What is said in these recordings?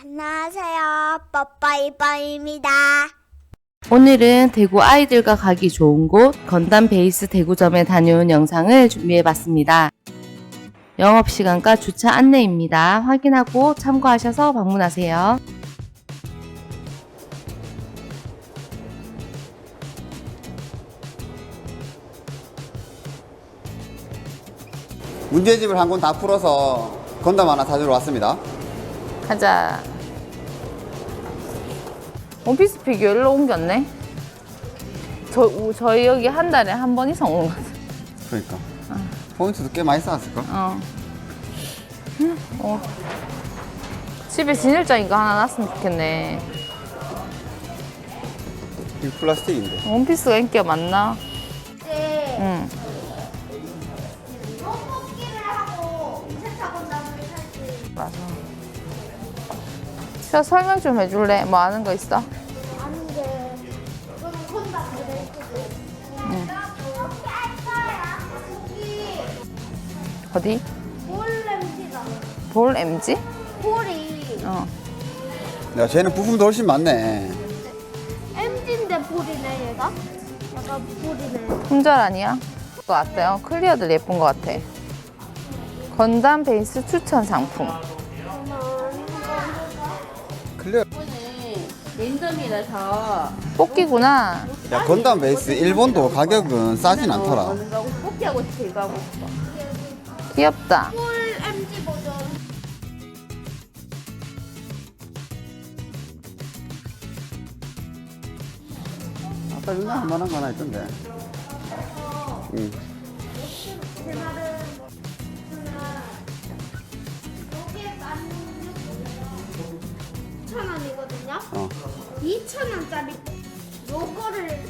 안녕하세요. 뽀뽀이뽀입니다. 오늘은 대구 아이들과 가기 좋은 곳 건담 베이스 대구점에 다녀온 영상을 준비해 봤습니다. 영업시간과 주차 안내입니다. 확인하고 참고하셔서 방문하세요. 문제집을 한 권 다 풀어서 건담 하나 사주러 왔습니다. 가자. 원피스 피규어 일로 옮겼네. 저, 우- 저희 여기 한 달에 한 번 이상 오는 것 같아요. 그러니까. 포인트도 꽤 많이 쌓았을걸? 어. 음, 어. 집에 진열장 이거 하나 놨으면 좋겠네. 이 플라스틱인데. 원피스가 인기가 많나? 네. 응. 떡볶이를 하고 세차고 나무를 살지. 맞아. 제가 설명 좀 해줄래? 뭐 아는 거 있어? 응. 떡볶이 할 거야. 떡볶이. 어디? 볼 냄새가. 볼 MG? 볼이 어. 야, 쟤는 부품도 훨씬 많네. MG인데 볼이네 얘가. 약간 볼이네. 품절 아니야? 또 어때요? 클리어들 예쁜 것 같아. 건담 베이스 추천 상품. 클리어. 랜덤이라서 뽑기구나. 야, 건담 베이스 일본도 가격은 싸진 않더라. 거고 뽑기하고 싶어 이거 하고 싶어 귀엽다. 볼 MG 버전. 아까 누나 한 만한 거 하나 있던데. 응. 제 말은 2천 원짜리 요거를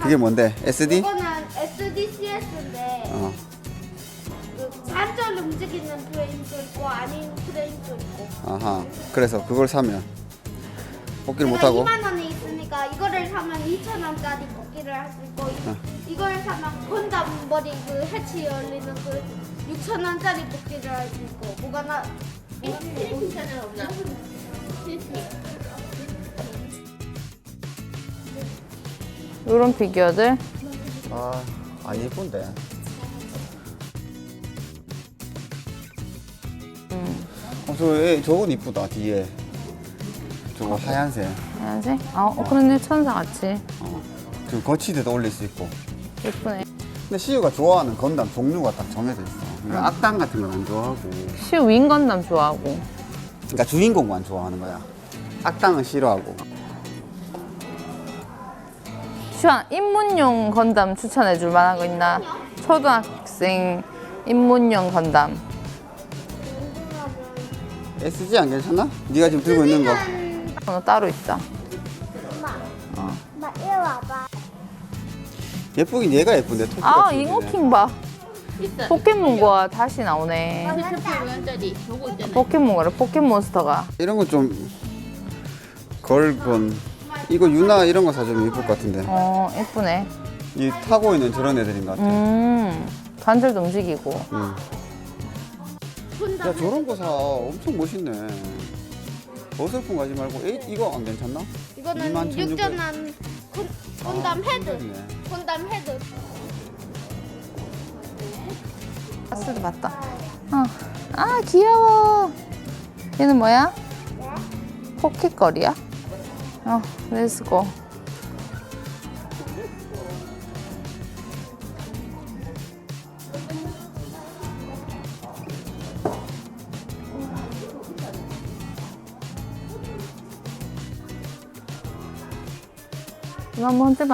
그게 뭔데? SD? 이거는 SDCS인데 어. 그 잔절 움직이는 프레임도 있고 아닌 프레임도 있고. 아하. 그래서 그걸 사면 뽑기를 제가 못하고. 2만 원이 있으니까 이거를 사면 2천 원짜리 뽑기를 할 수 있고 이- 이걸 사면 건담 머리 그 해치 열리는 그 6천 원짜리 뽑기를 할 수 있고 뭐가 나 없나? 이런 피규어들. 아, 안 예쁜데. 어, 저, 애, 저건 이쁘다, 뒤에. 저거 하얀색. 하얀색? 아, 어, 그런데 천사 같이. 어. 저 거치대도 올릴 수 있고. 예쁘네. 근데 시우가 좋아하는 건담 종류가 딱 정해져 있어. 그러니까 악당 같은 건 안 좋아하고. 시우 윙 건담 좋아하고. 그러니까 주인공만 좋아하는 거야. 악당은 싫어하고. 시우야, 입문용 건담 추천해 줄 만한 거 있나? 초등학생 입문용 건담. SG 안 괜찮나? 네가 지금 들고 있는 거. 어, 따로 있다. 엄마 이리 와봐. 예쁘긴 얘가 예쁜데. 토끼 아, 같은 잉어킹 봐. 포켓몬과 다시 나오네. 78원짜리 저거 있잖아 포켓몬과 포켓몬스터가. 이런 건 좀 걸건. 이거 유나 이런 거 사주면 예쁠 것 같은데. 어, 예쁘네. 이 타고 있는 저런 애들인 것 같아. 음, 관절도 움직이고. 응. 야 저런 거 사. 엄청 멋있네. 어설픈 거 하지 말고 에이, 이거 안 괜찮나? 이거는 21,600. 6전 한 건- 건담 헤드. 네. 건담 헤드. 봤을 때 봤다. 어. 아, 귀여워. 얘는 뭐야? 포켓걸이야? 어, 렛츠고. 이거 한번 흔들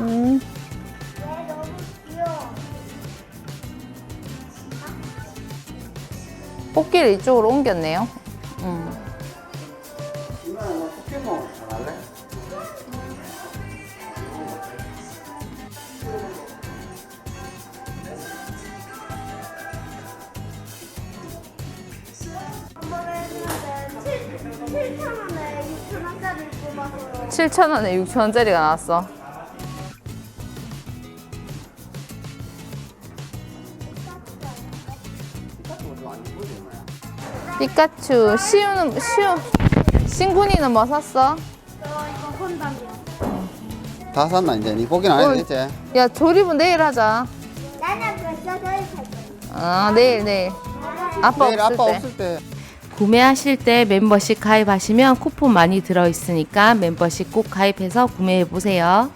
음. 얘 너무 귀여워. 뽑기를 이쪽으로 옮겼네요. 음. 누나 뭐 토끼 세모 잘할래? 한번 했는데 7천 원에 6천 원짜리 뽑아서 7,000원에 6,000원짜리가 나왔어. 피카츄, 시우는, 시우, 신군이는 뭐 샀어? 저 이거 건담이요. 다 샀나 이제? 니 보긴 안 어. 해도 되지? 야, 조립은 내일 하자. 나는 벌써 저희 살. 아, 내일, 내일. 아빠 내일 없을 아빠 때. 없을 때 구매하실 때 멤버십 가입하시면 쿠폰 많이 들어있으니까 멤버십 꼭 가입해서 구매해 보세요.